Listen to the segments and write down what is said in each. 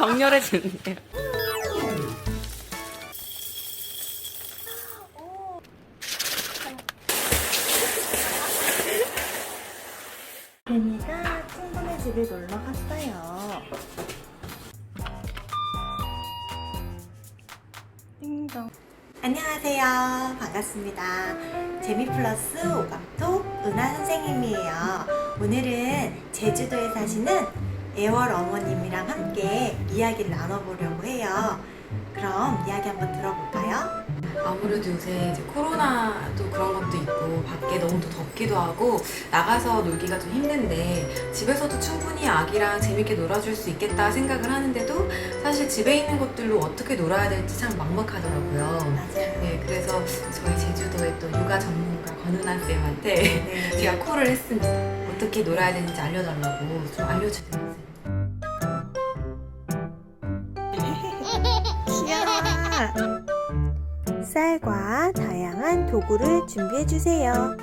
격렬해지는데요. 뱀이가 친구네 집에 놀러 갔어요. 띵동. 안녕하세요. 반갑습니다. 재미플러스 오감톡 은하 선생님이에요. 오늘은 제주도에 사시는 애월 어머님이랑 함께 이야기를 나눠보려고 해요. 그럼 이야기 한번 들어볼까요? 아무래도 요새 이제 코로나도 그런 것도 있고 밖에 너무 더 덥기도 하고 나가서 놀기가 좀 힘든데 집에서도 충분히 아기랑 재밌게 놀아줄 수 있겠다 생각을 하는데도 사실 집에 있는 것들로 어떻게 놀아야 될지 참 막막하더라고요. 맞아요. 네, 그래서 저희 제주도의 또 육아 전문가 권은아 쌤한테 네. 제가 콜을 했습니다. 어떻게 놀아야 되는지 알려달라고 좀 알려주세요. 쌀과 다양한 도구를 준비해 주세요.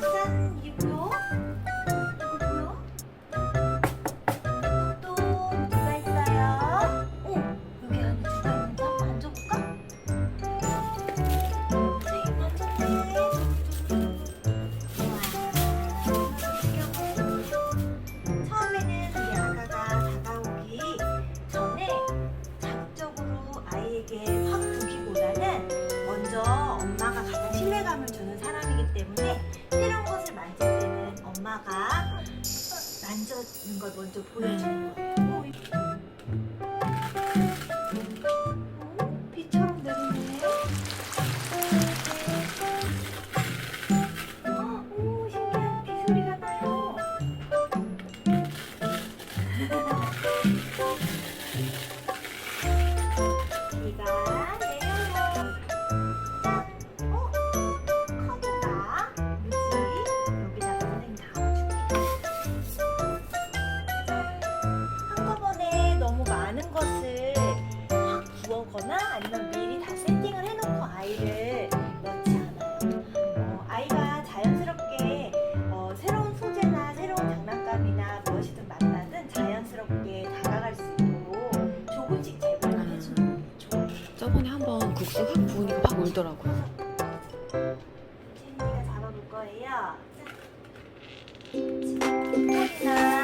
만져는 걸 먼저 보여주는 거예요. 어? 비처럼 내리네. 오, 신기한 비 소리가 나요. 저번에 한번 국수 확 부으니까 확 울더라고요. 채민이가 잡아볼 거예요. 콩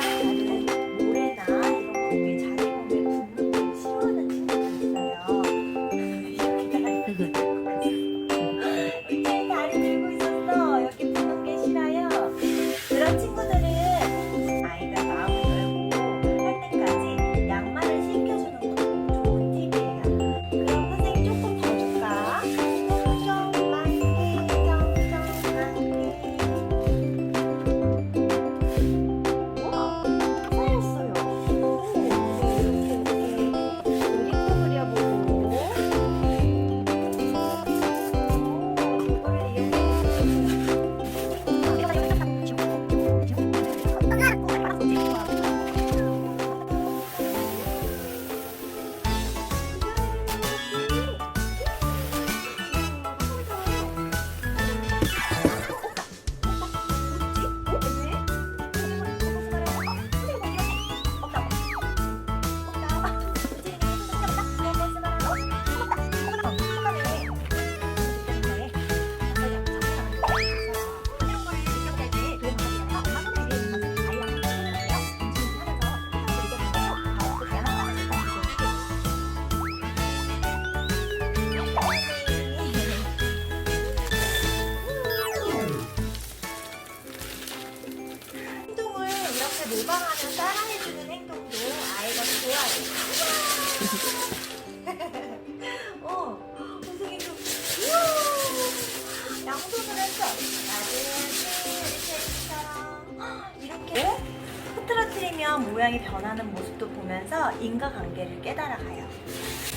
어, 선생님도 우와, 양손을 했어. 나는 이렇게 이렇게 흐트러뜨리면 모양이 변하는 모습도 보면서 인과관계를 깨달아가요.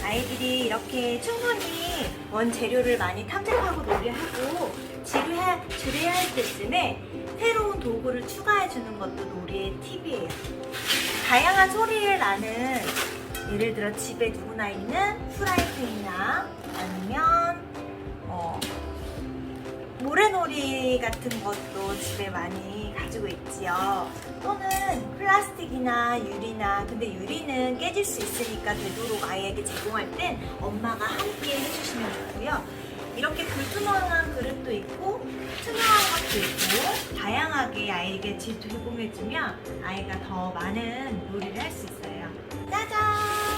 아이들이 이렇게 충분히 원재료를 많이 탐색하고 놀이하고 지루해, 지루해야 할 때쯤에 새로운 도구를 추가해주는 것도 놀이의 팁이에요. 다양한 소리를 나는 예를 들어 집에 누구나 있는 프라이팬이나 아니면 어, 모래 모래놀이 같은 것도 집에 많이 가지고 있지요. 또는 플라스틱이나 유리나 근데 유리는 깨질 수 있으니까 되도록 아이에게 제공할 땐 엄마가 함께 해주시면 좋고요. 이렇게 불투명한 그릇도 있고 투명한 것도 있고 다양하게 아이에게 제공해주면 아이가 더 많은 놀이를 할 수 있어요. 짜잔!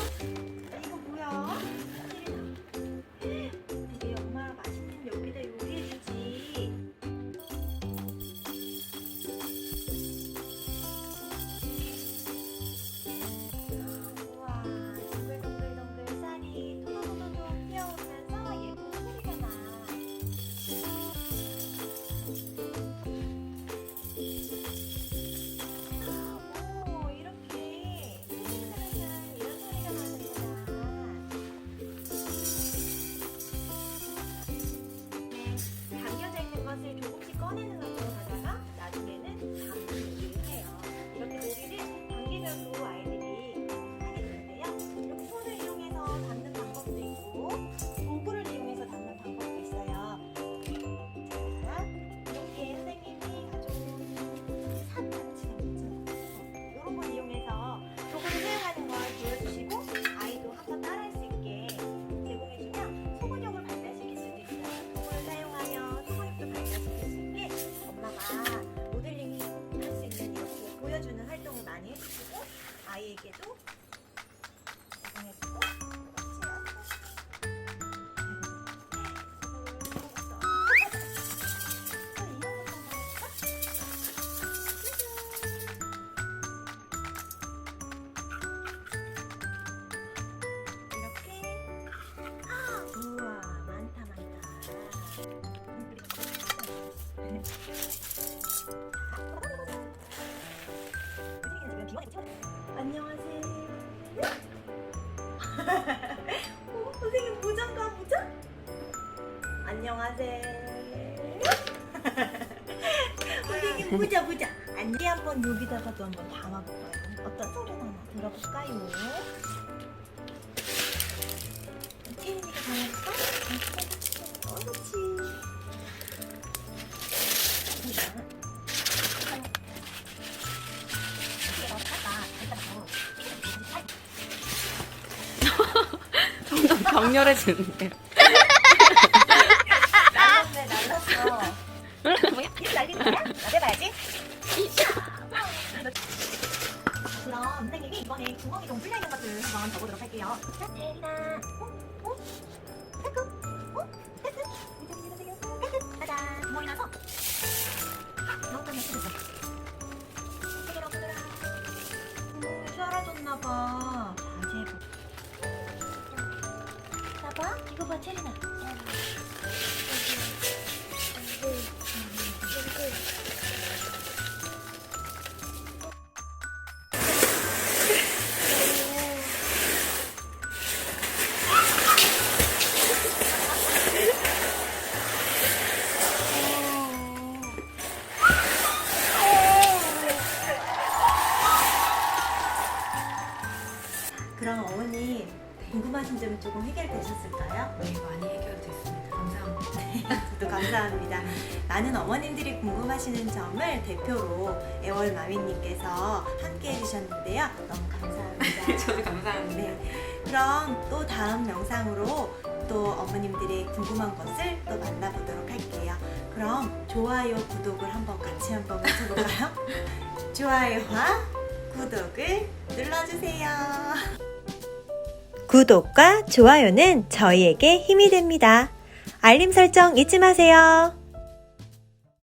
안녕하세요. 어, 선생님 모자가 모자? 안녕하세요. 선생님 모자 모자. 안개 한번 여기다가도 한번 담아볼까요? 어떤 소리 나나 들어볼까요? 격렬해지는데. 날랐네 날랐어. 이렇게 날리는 거야? 나대봐야지. 그럼 선생님이 이번에 구멍이 좀 뚫려 있는 것들 한번 적어보도록 할게요. 자, 태리나, 어? 어? 테크, 어? 테크, 테크, 짜잔. 구멍이 나서 너무 좀 예쁘겠어. 세 개로 끊으라. 구멍이 사라졌나봐. 봐봐, 체리나. 그럼 어머니 궁금하신 점이 조금 해결되 감사합니다. 많은 어머님들이 궁금하시는 점을 대표로 애월 마미님께서 함께 해주셨는데요. 너무 감사합니다. 저도 감사합니다. 네. 그럼 또 다음 영상으로 또 어머님들의 궁금한 것을 또 만나보도록 할게요. 그럼 좋아요, 구독을 한번 같이 한번 외쳐볼까요? 좋아요와 구독을 눌러주세요. 구독과 좋아요는 저희에게 힘이 됩니다. 알림 설정 잊지 마세요.